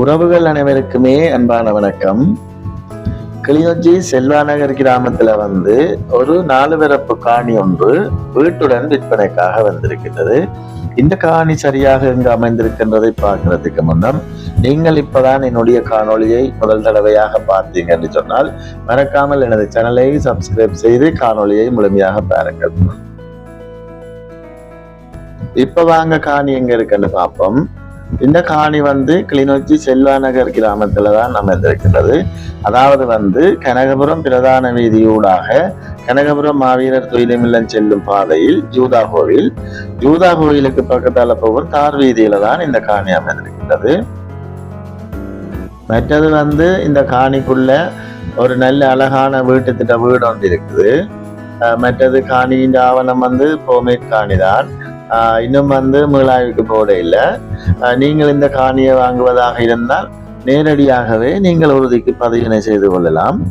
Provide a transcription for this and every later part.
உறவுகள் அனைவருக்குமே அன்பான வணக்கம். கிளிநொச்சி செல்வாநகர் கிராமத்துல வந்து ஒரு நாலு பிறப்பு காணி ஒன்று வீட்டுடன் விற்பனைக்காக வந்திருக்கின்றது. இந்த காணி சரியாக எங்கு அமைந்திருக்கின்றதை பார்க்கறதுக்கு முன்னம் நீங்கள் இப்பதான் என்னுடைய காணொளியை முதல் தடவையாக பார்த்தீங்க என்று சொன்னால் மறக்காமல் எனது சேனலை சப்ஸ்கிரைப் செய்து காணொளியை முழுமையாக பாருங்கள். இப்ப வாங்க காணி எங்க இருக்குன்னு பார்ப்போம். இந்த காணி வந்து கிளிநொச்சி செல்வாநகர் கிராமத்தில் தான் அமைந்திருக்கின்றது. அதாவது வந்து கனகபுரம் பிரதான வீதியூடாக கனகபுரம் மாவீரர் தொழிலமில்லம் செல்லும் பாதையில் ஜூதா கோவில் ஜூதா கோவிலுக்கு பக்கத்தால் போகும் தார் வீதியில தான் இந்த காணி அமைந்திருக்கின்றது. மற்றது வந்து இந்த காணிக்குள்ள ஒரு நல்ல அழகான வீட்டு திட்ட வீடு ஒன்று இருக்குது. மற்றது காணியின் ஆவணம் வந்து போமேட் காணி தான் இன்னும் வந்து மீளாய்வுக்கு போட இல்லை. ஆஹ் நீங்கள் இந்த காணியை வாங்குவதாக இருந்தால் நேரடியாகவே நீங்கள் உறுதிக்கு பதிவினை செய்து கொள்ளலாம்.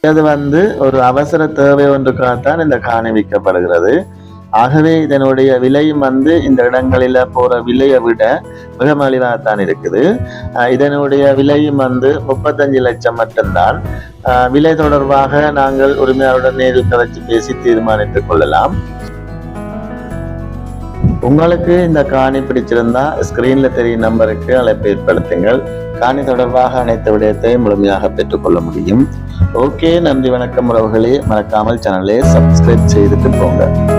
இது வந்து ஒரு அவசர தேவை ஒன்றுக்காகத்தான் இந்த காணி விற்கப்படுகிறது. ஆகவே இதனுடைய விலையும் வந்து இந்த இடங்களில போற விலையை விட மிக மலிவாகத்தான் இருக்குது. ஆஹ் இதனுடைய விலையும் வந்து முப்பத்தஞ்சு லட்சம் மட்டும்தான். ஆஹ் விலை தொடர்பாக நாங்கள் உரிமையாளருடன் நேரில் கலைச்சு பேசி தீர்மானித்துக் கொள்ளலாம். உங்களுக்கு இந்த காணி பிடிச்சிருந்தா ஸ்கிரீன்ல தெரியும் நம்பருக்கு அழைப்பு ஏற்படுத்துங்கள் காணி தொடர்பாக அனைத்து விடயத்தையும் முழுமையாக பெற்றுக்கொள்ள முடியும். ஓகே நன்றி வணக்கம் உறவுகளே. மறக்காமல் சேனலை சப்ஸ்கிரைப் செய்துட்டு போங்க.